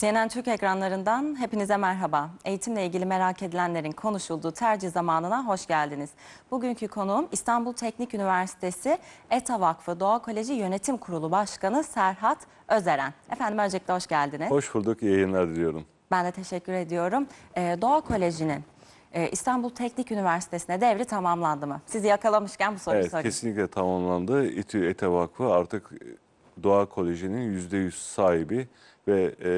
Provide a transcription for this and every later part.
CNN Türk ekranlarından hepinize merhaba. Eğitimle ilgili merak edilenlerin konuşulduğu tercih zamanına hoş geldiniz. Bugünkü konuğum İstanbul Teknik Üniversitesi ETA Vakfı Doğa Koleji Yönetim Kurulu Başkanı Serhat Özeren. Efendim öncelikle hoş geldiniz. Hoş bulduk, iyi yayınlar diliyorum. Ben de teşekkür ediyorum. Ee, Doğa Koleji'nin e, İstanbul Teknik Üniversitesi'ne devri tamamlandı mı? Sizi yakalamışken bu soruyu Evet, sorayım. kesinlikle tamamlandı. İTÜ ETE Vakfı artık Doğa Koleji'nin %100 sahibi ve e,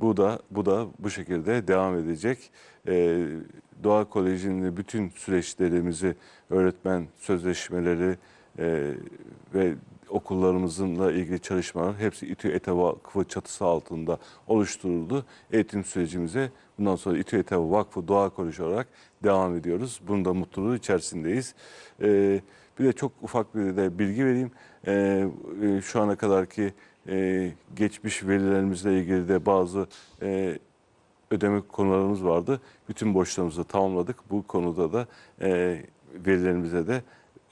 bu da bu da bu şekilde devam edecek. E, Doğa Koleji'nin bütün süreçlerimizi, öğretmen sözleşmeleri e, ve okullarımızınla ilgili çalışmalar hepsi İTÜ ETE Vakfı çatısı altında oluşturuldu. Eğitim sürecimize bundan sonra İTÜ ETE Vakfı Doğa Koleji olarak devam ediyoruz. Bunun da mutluluğu içerisindeyiz. E, bir de çok ufak bir de bilgi vereyim. E, e, şu ana kadarki e, geçmiş verilerimizle ilgili de bazı e, ödeme konularımız vardı. Bütün borçlarımızı tamamladık. Bu konuda da e, verilerimize de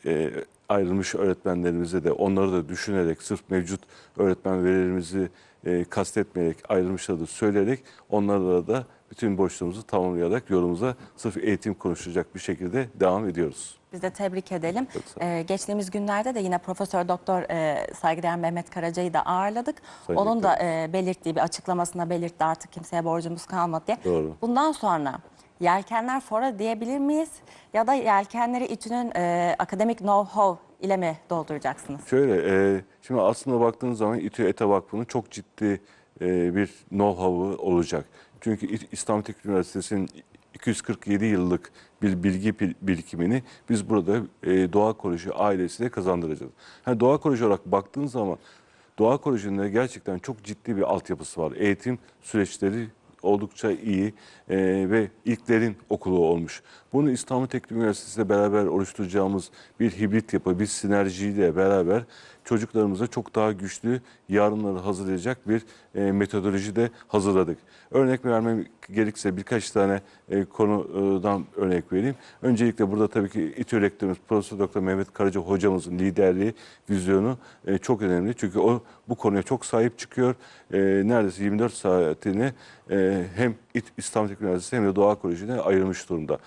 e, ayrılmış öğretmenlerimize de onları da düşünerek sırf mevcut öğretmen verilerimizi e, kastetmeyerek ayrılmışları da söyleyerek onlarla da bütün borçlarımızı tamamlayarak yolumuza sırf eğitim konuşacak bir şekilde devam ediyoruz. Biz de tebrik edelim. Ee, geçtiğimiz günlerde de yine Profesör Doktor e, saygıdeğer Mehmet Karaca'yı da ağırladık. Sayın Onun da e, belirttiği bir açıklamasında belirtti artık kimseye borcumuz kalmadı diye. Doğru. Bundan sonra yelkenler fora diyebilir miyiz? Ya da yelkenleri İTÜ'nün e, akademik know-how ile mi dolduracaksınız? Şöyle, e, şimdi aslında baktığınız zaman İTÜ ETE Vakfı'nın çok ciddi e, bir know-how'ı olacak. Çünkü İstanbul Teknik Üniversitesi'nin 247 yıllık bir bilgi bir- birikimini biz burada e, Doğa Koleji ailesiyle kazandıracağız. Yani Doğa Koleji olarak baktığın zaman Doğa Koleji'nde gerçekten çok ciddi bir altyapısı var. Eğitim süreçleri oldukça iyi e, ve ilklerin okulu olmuş. Bunu İstanbul Teknik Üniversitesi ile beraber oluşturacağımız bir hibrit yapı, bir sinerjiyle beraber çocuklarımıza çok daha güçlü yarınları hazırlayacak bir e, metodoloji de hazırladık. Örnek vermem gerekirse birkaç tane e, konudan örnek vereyim. Öncelikle burada tabii ki İTÜ Rektörümüz Profesör Doktor Mehmet Karaca hocamızın liderliği, vizyonu e, çok önemli. Çünkü o bu konuya çok sahip çıkıyor. E, neredeyse 24 saatini e, hem İstanbul Teknik Üniversitesi hem de Doğa Koleji'ne ayırmış durumda.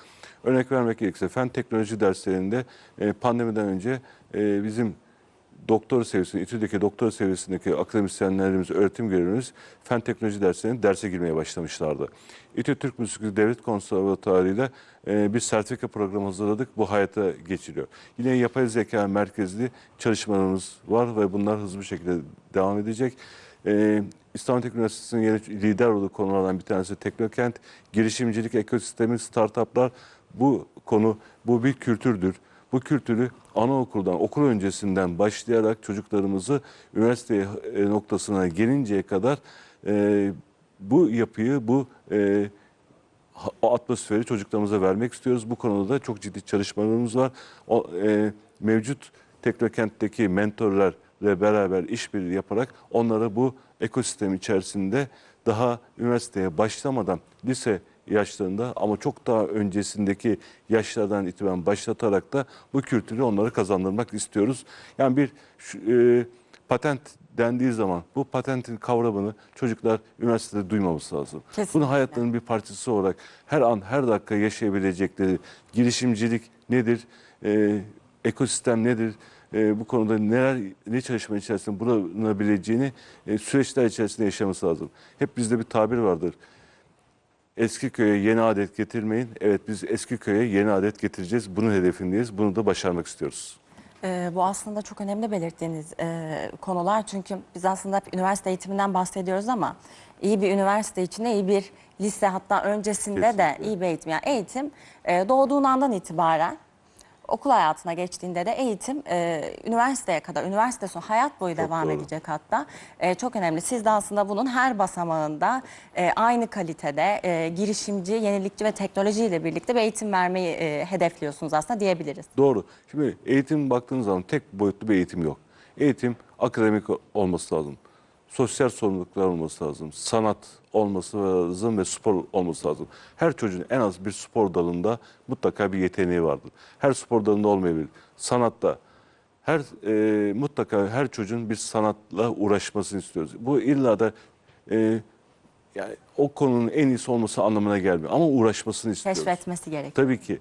Örnek vermek gerekirse fen teknoloji derslerinde e, pandemiden önce e, bizim doktor seviyesinde, İTÜ'deki doktor seviyesindeki akademisyenlerimiz, öğretim görevlimiz fen teknoloji derslerine derse girmeye başlamışlardı. İTÜ Türk Müzik Devlet Konservatuarı ile bir sertifika programı hazırladık. Bu hayata geçiriyor. Yine yapay zeka merkezli çalışmalarımız var ve bunlar hızlı bir şekilde devam edecek. E, İstanbul Teknik Üniversitesi'nin yeni lider olduğu konulardan bir tanesi Teknokent, girişimcilik, ekosistemi, startuplar. Bu konu, bu bir kültürdür. Bu kültürü anaokuldan, okul öncesinden başlayarak çocuklarımızı üniversite e, noktasına gelinceye kadar e, bu yapıyı, bu e, atmosferi çocuklarımıza vermek istiyoruz. Bu konuda da çok ciddi çalışmalarımız var. O, e, mevcut Teknokent'teki mentorlarla beraber işbirliği yaparak onlara bu ekosistem içerisinde daha üniversiteye başlamadan lise yaşlarında ama çok daha öncesindeki yaşlardan itibaren başlatarak da bu kültürü onlara kazandırmak istiyoruz. Yani bir şu- e, patent dendiği zaman bu patentin kavramını çocuklar üniversitede duymaması lazım. Kesinlikle. Bunu hayatlarının bir parçası olarak her an her dakika yaşayabilecekleri girişimcilik nedir, e, ekosistem nedir, e, bu konuda neler ne çalışma içerisinde bulunabileceğini e, süreçler içerisinde yaşaması lazım. Hep bizde bir tabir vardır. Eski köye yeni adet getirmeyin. Evet biz eski köye yeni adet getireceğiz. Bunun hedefindeyiz. Bunu da başarmak istiyoruz. Ee, bu aslında çok önemli belirttiğiniz e, konular. Çünkü biz aslında hep üniversite eğitiminden bahsediyoruz ama iyi bir üniversite içinde iyi bir lise hatta öncesinde de Kesinlikle. iyi bir eğitim. Yani eğitim e, doğduğun andan itibaren okul hayatına geçtiğinde de eğitim e, üniversiteye kadar, üniversite sonu hayat boyu Çok devam doğru. edecek hatta. E, çok önemli. Siz de aslında bunun her basamağında e, aynı kalitede e, girişimci, yenilikçi ve teknolojiyle birlikte bir eğitim vermeyi e, hedefliyorsunuz aslında diyebiliriz. Doğru. Şimdi eğitim baktığınız zaman tek boyutlu bir eğitim yok. Eğitim akademik olması lazım. Sosyal sorumluluklar olması lazım. Sanat olması lazım ve spor olması lazım. Her çocuğun en az bir spor dalında mutlaka bir yeteneği vardır. Her spor dalında olmayabilir. Sanatta, her e, mutlaka her çocuğun bir sanatla uğraşmasını istiyoruz. Bu illa da e, yani o konunun en iyisi olması anlamına gelmiyor. Ama uğraşmasını istiyoruz. Keşfetmesi gerekiyor. Tabii ki.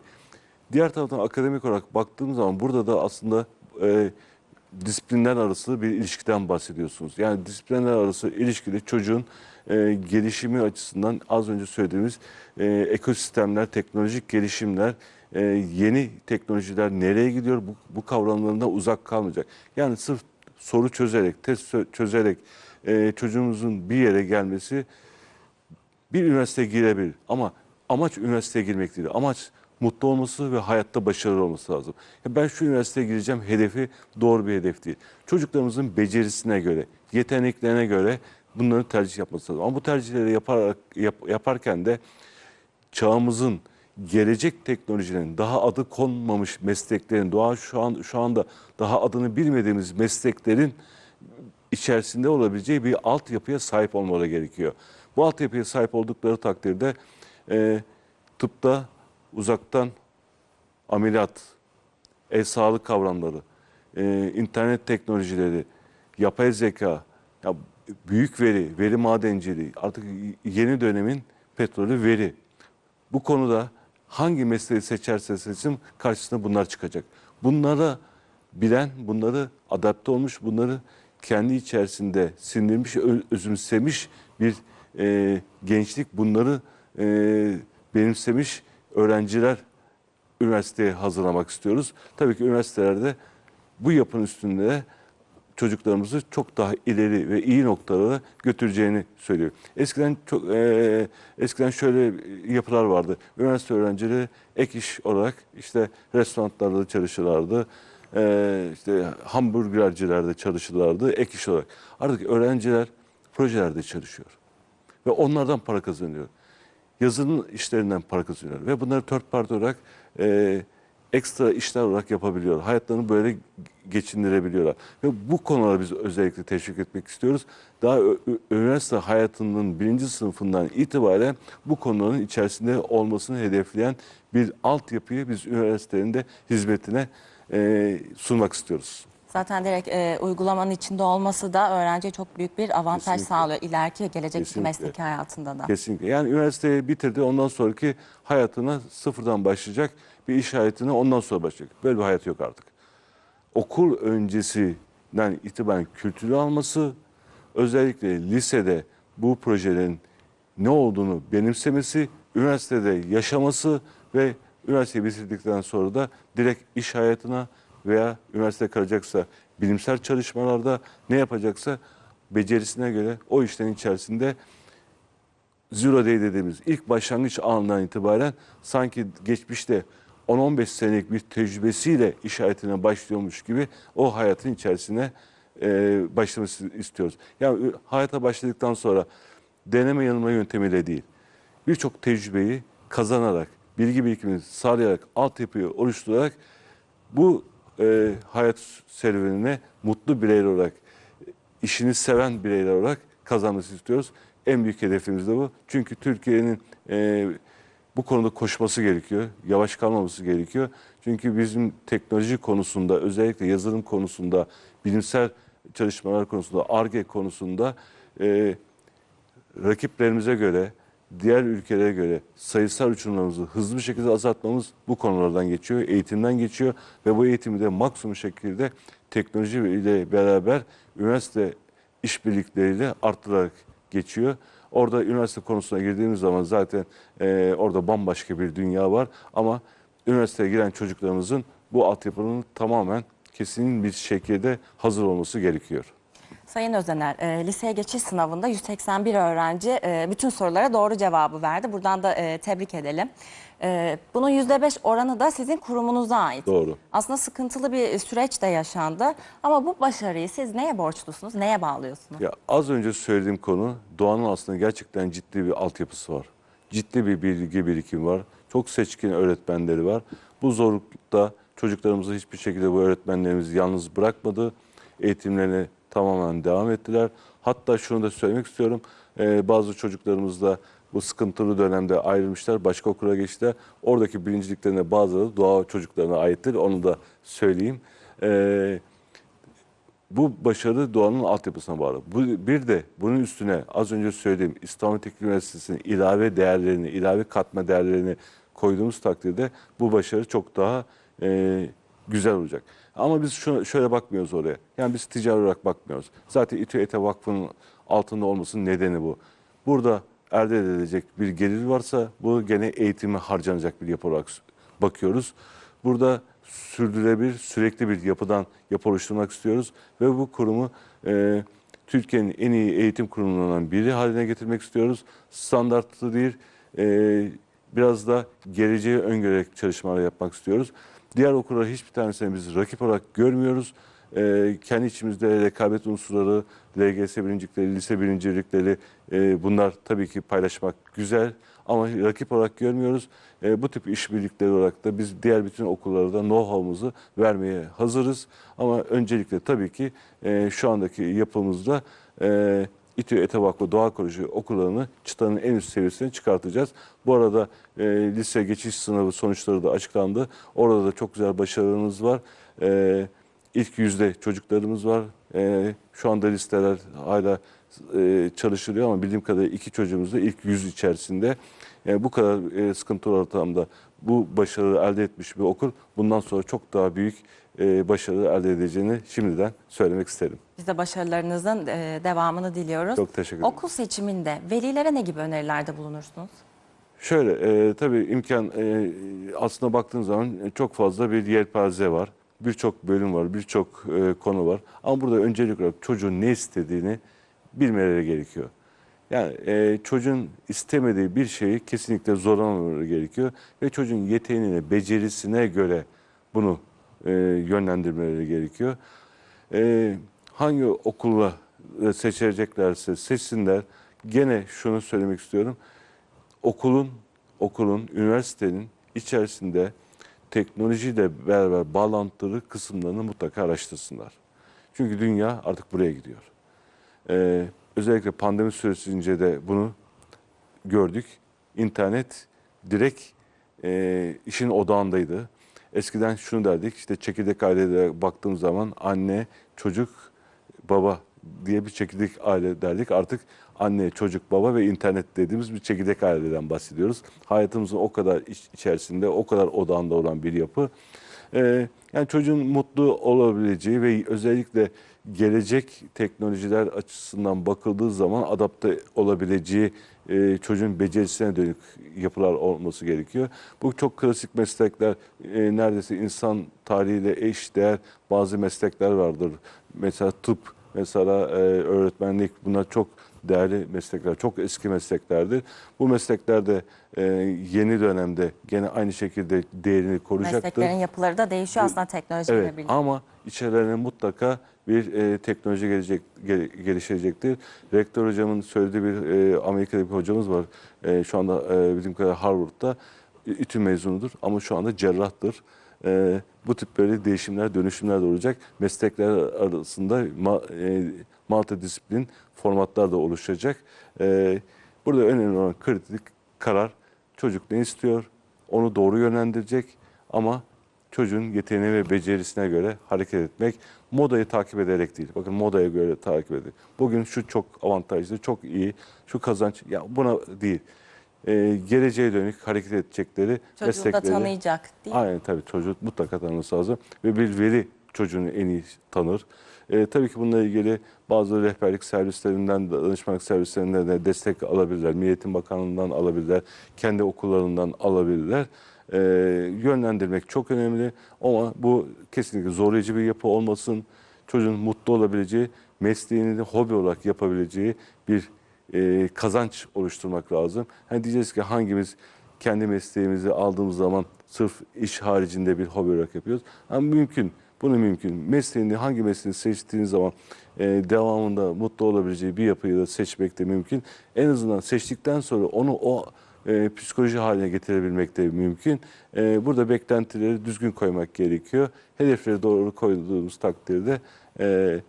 Diğer taraftan akademik olarak baktığım zaman burada da aslında e, disiplinler arası bir ilişkiden bahsediyorsunuz. Yani disiplinler arası ilişkide çocuğun e, gelişimi açısından az önce söylediğimiz e, ekosistemler, teknolojik gelişimler, e, yeni teknolojiler nereye gidiyor bu, bu kavramlarından uzak kalmayacak. Yani sırf soru çözerek, test çö- çözerek e, çocuğumuzun bir yere gelmesi bir üniversiteye girebilir ama amaç üniversiteye girmek değil. Amaç mutlu olması ve hayatta başarılı olması lazım. Ya ben şu üniversiteye gireceğim hedefi doğru bir hedef değil. Çocuklarımızın becerisine göre, yeteneklerine göre bunları tercih yapması lazım. Ama bu tercihleri yaparak, yap- yaparken de çağımızın gelecek teknolojinin daha adı konmamış mesleklerin, doğa şu an şu anda daha adını bilmediğimiz mesleklerin içerisinde olabileceği bir altyapıya sahip olmaları gerekiyor. Bu altyapıya sahip oldukları takdirde e, tıpta uzaktan ameliyat, e-sağlık kavramları, e, internet teknolojileri, yapay zeka, ya büyük veri, veri madenciliği, artık yeni dönemin petrolü veri. Bu konuda hangi mesleği seçerse seçsin karşısına bunlar çıkacak. Bunlara bilen, bunları adapte olmuş, bunları kendi içerisinde sindirmiş, özümsemiş bir e, gençlik bunları e, benimsemiş öğrenciler üniversiteye hazırlamak istiyoruz. Tabii ki üniversitelerde bu yapının üstünde çocuklarımızı çok daha ileri ve iyi noktalara götüreceğini söylüyor. Eskiden çok e, eskiden şöyle yapılar vardı. Üniversite öğrencileri ek iş olarak işte restoranlarda çalışırlardı. E, işte hamburgercilerde çalışırlardı ek iş olarak. Artık öğrenciler projelerde çalışıyor ve onlardan para kazanıyor. Yazının işlerinden para kazanıyor ve bunları third party olarak e, ekstra işler olarak yapabiliyor. Hayatlarını böyle geçindirebiliyorlar. Ve bu konulara biz özellikle teşvik etmek istiyoruz. Daha üniversite hayatının birinci sınıfından itibaren bu konuların içerisinde olmasını hedefleyen bir altyapıyı biz üniversitelerin de hizmetine e, sunmak istiyoruz. Zaten direkt e, uygulamanın içinde olması da öğrenciye çok büyük bir avantaj Kesinlikle. sağlıyor. İleriki gelecekteki Kesinlikle. mesleki hayatında da. Kesinlikle. Yani üniversiteyi bitirdi ondan sonraki hayatına sıfırdan başlayacak bir iş hayatına ondan sonra başlayacak. Böyle bir hayat yok artık. Okul öncesinden itibaren kültürü alması, özellikle lisede bu projelerin ne olduğunu benimsemesi, üniversitede yaşaması ve üniversiteyi bitirdikten sonra da direkt iş hayatına veya üniversite kalacaksa bilimsel çalışmalarda ne yapacaksa becerisine göre o işlerin içerisinde Zero Day dediğimiz ilk başlangıç anından itibaren sanki geçmişte 10-15 senelik bir tecrübesiyle iş hayatına başlıyormuş gibi o hayatın içerisine e, başlaması istiyoruz. Yani hayata başladıktan sonra deneme yanılma yöntemiyle değil, birçok tecrübeyi kazanarak, bilgi birikimini sağlayarak, altyapıyı oluşturarak bu e, hayat serüvenine mutlu bireyler olarak, işini seven bireyler olarak kazanması istiyoruz. En büyük hedefimiz de bu. Çünkü Türkiye'nin e, bu konuda koşması gerekiyor. Yavaş kalmaması gerekiyor. Çünkü bizim teknoloji konusunda, özellikle yazılım konusunda, bilimsel çalışmalar konusunda, ARGE konusunda e, rakiplerimize göre, diğer ülkelere göre sayısal uçurumlarımızı hızlı bir şekilde azaltmamız bu konulardan geçiyor, eğitimden geçiyor ve bu eğitimi de maksimum şekilde teknoloji ile beraber üniversite işbirlikleriyle arttırarak geçiyor. Orada üniversite konusuna girdiğimiz zaman zaten e, orada bambaşka bir dünya var ama üniversiteye giren çocuklarımızın bu altyapının tamamen kesin bir şekilde hazır olması gerekiyor. Sayın Özener, e, liseye geçiş sınavında 181 öğrenci e, bütün sorulara doğru cevabı verdi. Buradan da e, tebrik edelim. E, bunun %5 oranı da sizin kurumunuza ait. Doğru. Aslında sıkıntılı bir süreç de yaşandı. Ama bu başarıyı siz neye borçlusunuz, neye bağlıyorsunuz? Ya az önce söylediğim konu doğanın aslında gerçekten ciddi bir altyapısı var. Ciddi bir bilgi birikimi var. Çok seçkin öğretmenleri var. Bu zorlukta çocuklarımızı hiçbir şekilde bu öğretmenlerimiz yalnız bırakmadı. Eğitimlerine tamamen devam ettiler. Hatta şunu da söylemek istiyorum. Ee, bazı çocuklarımız da bu sıkıntılı dönemde ayrılmışlar. Başka okula geçtiler. Oradaki birinciliklerine bazıları doğa çocuklarına aittir. Onu da söyleyeyim. Ee, Bu başarı doğanın altyapısına bağlı. Bu, bir de bunun üstüne az önce söylediğim İstanbul Teknik Üniversitesi'nin ilave değerlerini, ilave katma değerlerini koyduğumuz takdirde bu başarı çok daha e, güzel olacak. Ama biz şuna, şöyle bakmıyoruz oraya. Yani biz ticari olarak bakmıyoruz. Zaten İTÜ ETE Vakfı'nın altında olmasının nedeni bu. Burada elde edilecek bir gelir varsa bu gene eğitime harcanacak bir yapı olarak bakıyoruz. Burada sürdürülebilir, sürekli bir yapıdan yapı oluşturmak istiyoruz ve bu kurumu e, Türkiye'nin en iyi eğitim kurumlarından biri haline getirmek istiyoruz. Standartlı değil, e, biraz da geleceği öngörerek çalışmalar yapmak istiyoruz. Diğer okulları hiçbir tanesini biz rakip olarak görmüyoruz. E, kendi içimizde rekabet unsurları, LGS birincilikleri, lise birincilikleri e, bunlar tabii ki paylaşmak güzel ama rakip olarak görmüyoruz. E, bu tip işbirlikleri olarak da biz diğer bütün okullara da know-how'umuzu vermeye hazırız. Ama öncelikle tabii ki e, şu andaki yapımızda e, İTÜ ETE Vakfı Doğa Koleji okullarını çıtanın en üst seviyesine çıkartacağız. Bu arada e, lise geçiş sınavı sonuçları da açıklandı. Orada da çok güzel başarılarımız var. E, ilk yüzde çocuklarımız var. E, şu anda listeler hala e, çalışılıyor ama bildiğim kadarıyla iki çocuğumuz da ilk yüz içerisinde. E, bu kadar e, sıkıntılı ortamda bu başarıyı elde etmiş bir okul bundan sonra çok daha büyük e, başarı elde edeceğini şimdiden söylemek isterim. Biz de başarılarınızın e, devamını diliyoruz. Çok teşekkür ederim. Okul seçiminde velilere ne gibi önerilerde bulunursunuz? Şöyle e, tabii imkan e, aslına baktığın zaman çok fazla bir yelpaze var. Birçok bölüm var, birçok e, konu var. Ama burada öncelik olarak çocuğun ne istediğini bilmeleri gerekiyor. Yani e, çocuğun istemediği bir şeyi kesinlikle zorlamamaları gerekiyor. Ve çocuğun yeteneğine, becerisine göre bunu e, yönlendirmeleri gerekiyor. E, hangi okulla seçeceklerse seçsinler. Gene şunu söylemek istiyorum okulun, okulun, üniversitenin içerisinde teknolojiyle beraber bağlantılı kısımlarını mutlaka araştırsınlar. Çünkü dünya artık buraya gidiyor. Ee, özellikle pandemi süresince de bunu gördük. İnternet direkt e, işin odağındaydı. Eskiden şunu derdik, işte çekirdek ailelere baktığım zaman anne, çocuk, baba diye bir çekirdek aile derdik. Artık anne, çocuk, baba ve internet dediğimiz bir çekirdek aileden bahsediyoruz. Hayatımızın o kadar iç- içerisinde, o kadar odağında olan bir yapı. Ee, yani çocuğun mutlu olabileceği ve özellikle gelecek teknolojiler açısından bakıldığı zaman adapte olabileceği e, çocuğun becerisine dönük yapılar olması gerekiyor. Bu çok klasik meslekler, e, neredeyse insan tarihiyle eş değer bazı meslekler vardır. Mesela tıp, mesela e, öğretmenlik bunlar çok değerli meslekler, çok eski mesleklerdir. Bu mesleklerde e, yeni dönemde gene aynı şekilde değerini koruyacaktır. Mesleklerin yapıları da değişiyor aslında teknolojiyle Evet birlikte. ama içerilerine mutlaka bir e, teknoloji gelecek gel- gelişecektir. Rektör hocamın söylediği bir e, Amerika'da bir hocamız var. E, şu anda e, bizim kadar Harvard'da İTÜ mezunudur ama şu anda cerrahtır. E, bu tip böyle değişimler, dönüşümler de olacak. Meslekler arasında ma, e, multidisiplin formatlar da oluşacak. E, burada önemli olan kritik karar çocuk ne istiyor, onu doğru yönlendirecek ama çocuğun yeteneği ve becerisine göre hareket etmek, modayı takip ederek değil. Bakın modaya göre takip edin. Bugün şu çok avantajlı, çok iyi, şu kazanç, ya buna değil. Ee, geleceğe dönük hareket edecekleri Çocuğu da tanıyacak değil mi? Aynen tabii çocuğu mutlaka tanıması lazım ve bir veli çocuğunu en iyi tanır. Ee, tabii ki bununla ilgili bazı rehberlik servislerinden, danışmanlık servislerinden de destek alabilirler. Milliyetin Bakanlığı'ndan alabilirler, kendi okullarından alabilirler. Ee, yönlendirmek çok önemli ama bu kesinlikle zorlayıcı bir yapı olmasın. Çocuğun mutlu olabileceği, mesleğini de hobi olarak yapabileceği bir e, kazanç oluşturmak lazım. Hani diyeceğiz ki hangimiz kendi mesleğimizi aldığımız zaman sırf iş haricinde bir hobi olarak yapıyoruz. Ama mümkün. Bunu mümkün. Mesleğini hangi mesleğini seçtiğiniz zaman e, devamında mutlu olabileceği bir yapıyı da seçmek de mümkün. En azından seçtikten sonra onu o e, psikoloji haline getirebilmek de mümkün. E, burada beklentileri düzgün koymak gerekiyor. Hedefleri doğru koyduğumuz takdirde e,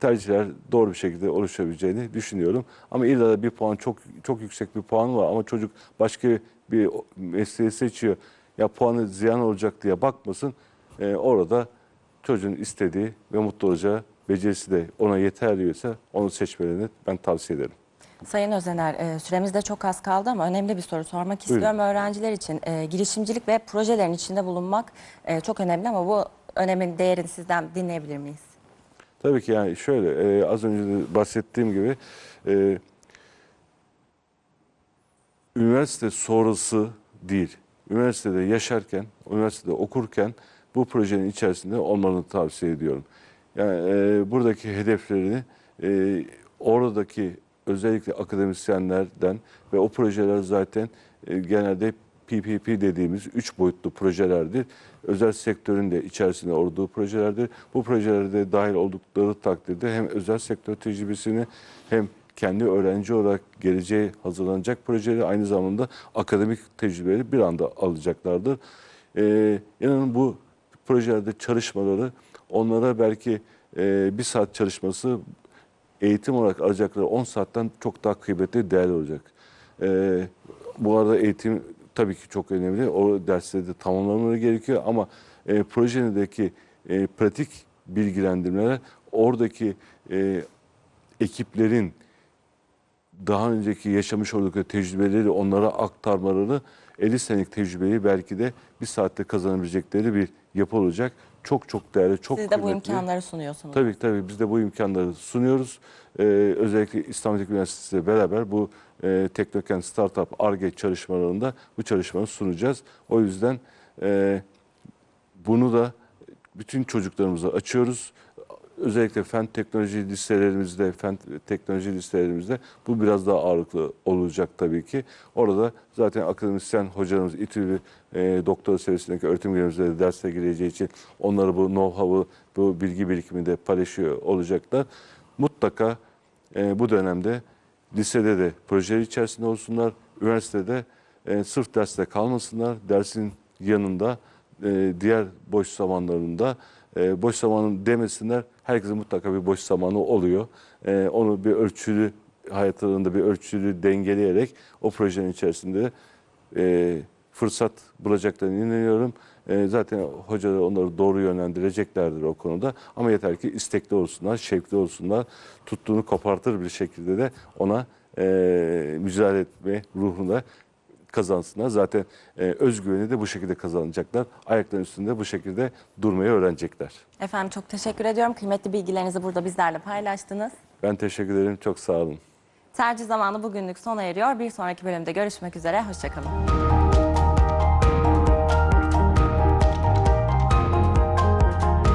tercihler doğru bir şekilde oluşabileceğini düşünüyorum. Ama illa da bir puan çok çok yüksek bir puan var ama çocuk başka bir mesleği seçiyor. Ya puanı ziyan olacak diye bakmasın. Ee, orada çocuğun istediği ve mutlu olacağı becerisi de ona yeter diyorsa onu seçmelerini ben tavsiye ederim. Sayın Özener, e, süremiz de çok az kaldı ama önemli bir soru sormak Buyurun. istiyorum. Öğrenciler için e, girişimcilik ve projelerin içinde bulunmak e, çok önemli ama bu önemin değerini sizden dinleyebilir miyiz? Tabii ki yani şöyle az önce bahsettiğim gibi üniversite sonrası değil. Üniversitede yaşarken, üniversitede okurken bu projenin içerisinde olmanı tavsiye ediyorum. Yani e, buradaki hedeflerini e, oradaki özellikle akademisyenlerden ve o projeler zaten e, genelde PPP dediğimiz üç boyutlu projelerdir. Özel sektörün de içerisinde olduğu projelerdir. Bu projelerde dahil oldukları takdirde hem özel sektör tecrübesini hem kendi öğrenci olarak geleceğe hazırlanacak projeleri aynı zamanda akademik tecrübeleri bir anda alacaklardır. Ee, inanın bu projelerde çalışmaları onlara belki e, bir saat çalışması eğitim olarak alacakları 10 saatten çok daha kıymetli değerli olacak. Ee, bu arada eğitim tabii ki çok önemli. O dersleri de tamamlamaları gerekiyor ama e, projedeki e, pratik bilgilendirmeler oradaki e, ekiplerin daha önceki yaşamış oldukları tecrübeleri onlara aktarmaları 50 senelik tecrübeyi belki de bir saatte kazanabilecekleri bir yapı olacak. Çok çok değerli, çok Siz de bu kıymetli. imkanları sunuyorsunuz. Tabii tabii biz de bu imkanları sunuyoruz. Ee, özellikle İstanbul Teknik Üniversitesi ile beraber bu e, Teknokent Startup ARGE çalışmalarında bu çalışmayı sunacağız. O yüzden e, bunu da bütün çocuklarımıza açıyoruz. Özellikle fen teknoloji listelerimizde, fen teknoloji listelerimizde bu biraz daha ağırlıklı olacak tabii ki. Orada zaten akademisyen hocalarımız İTÜ'lü e, doktora seviyesindeki öğretim üyelerimizle de derse gireceği için onları bu know-how'ı, bu bilgi birikimini de paylaşıyor olacaklar. Mutlaka e, bu dönemde lisede de projeler içerisinde olsunlar, üniversitede e, sırf derste kalmasınlar, dersin yanında e, diğer boş zamanlarında e, boş zamanın demesinler. Herkesin mutlaka bir boş zamanı oluyor. E, onu bir ölçülü hayatlarında bir ölçülü dengeleyerek o projenin içerisinde e, fırsat bulacaklarına inanıyorum. E, zaten hocalar onları doğru yönlendireceklerdir o konuda. Ama yeter ki istekli olsunlar, şevkli olsunlar. Tuttuğunu kopartır bir şekilde de ona e, mücadele etme ruhuna kazansınlar. Zaten e, özgüveni de bu şekilde kazanacaklar. Ayaklarının üstünde bu şekilde durmayı öğrenecekler. Efendim çok teşekkür ediyorum. Kıymetli bilgilerinizi burada bizlerle paylaştınız. Ben teşekkür ederim. Çok sağ olun. Tercih zamanı bugünlük sona eriyor. Bir sonraki bölümde görüşmek üzere. Hoşçakalın.